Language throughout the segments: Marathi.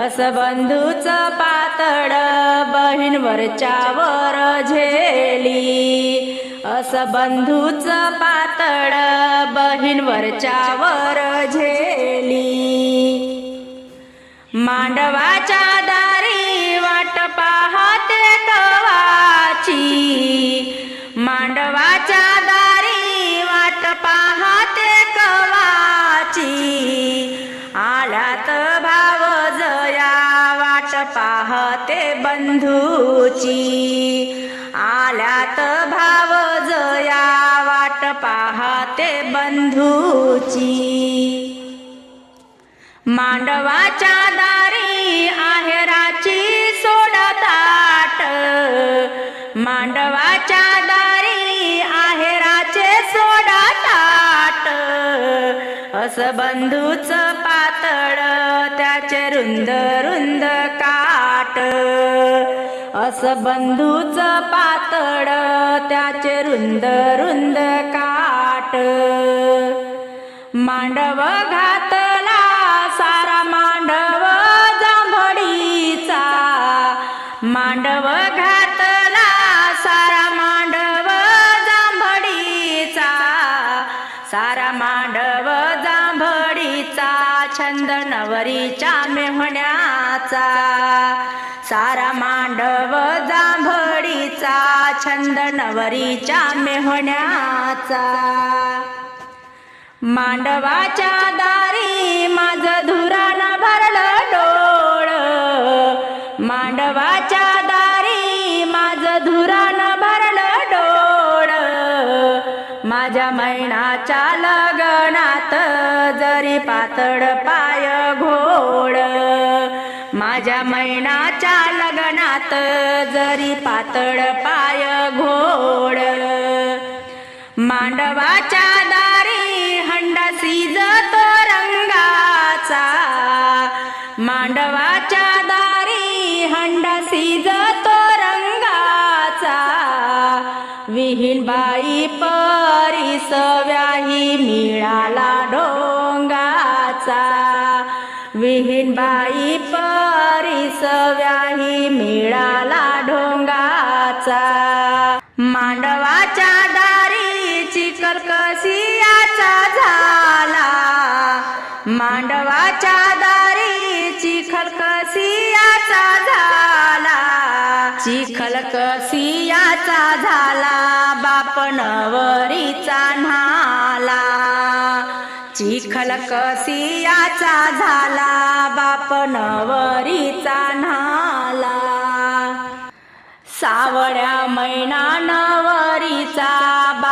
असं बंधूच पातळ बहीणवरच्या वर झेली. असं बंधूच पातळ बहीणवरच्या वर झेली. मांडवाच्या दारी वाट पाहते कवाची. मांडवाच्या दारी वाट पाहते कवाची. आला तर पाहते बंधूची. आल्यात भाव जया वाट पाहते बंधूची. मांडवाच्या दारी आहेराची सोडताट. मांडवाच्या दारी असं बंधूच पातळ त्याचे रुंद रुंद काट. असं बंधूच पातळ त्याचे रुंद रुंद काट. मांडव घातला सारा मांडव जांभळीचा. मांडव घातला सारा मांडव जांभळीचा. सारा मांडव छंद नवरीच्या मेहण्याचा सारा मांडव जांभळीचा छंद नवरीच्या मेहण्याचा. मांडवाच्या दारी माझ धुरान भरलं डोळ मांडवाच्या दारी माझ धुरान भरलं डोळ. माझ्या मैणाच्या लग्नात जरी पातळ पा माझ्या लग्नात जरी पातळ पाय घोड मांडवाच्या दारी हंडा सिजतो रंगाचा. मांडवाच्या दारी हंडा सिजतो रंगाचा. विहीन बाई परीस मिळाला डोंगाचा. विहीन बाई परीस व्याही मिळाला ढोंगाचा. मांडवाच्या दारी चिकल कसियाचा झाला. मांडवाच्या दारी चिखल कसियाचा झाला. चिखल कसियाचा झाला बाप नवरीचा न्हाला. चिखल कसियाचा झाला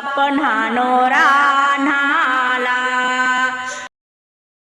सावळ्या मैना नवरीचा बाप न्हानोरा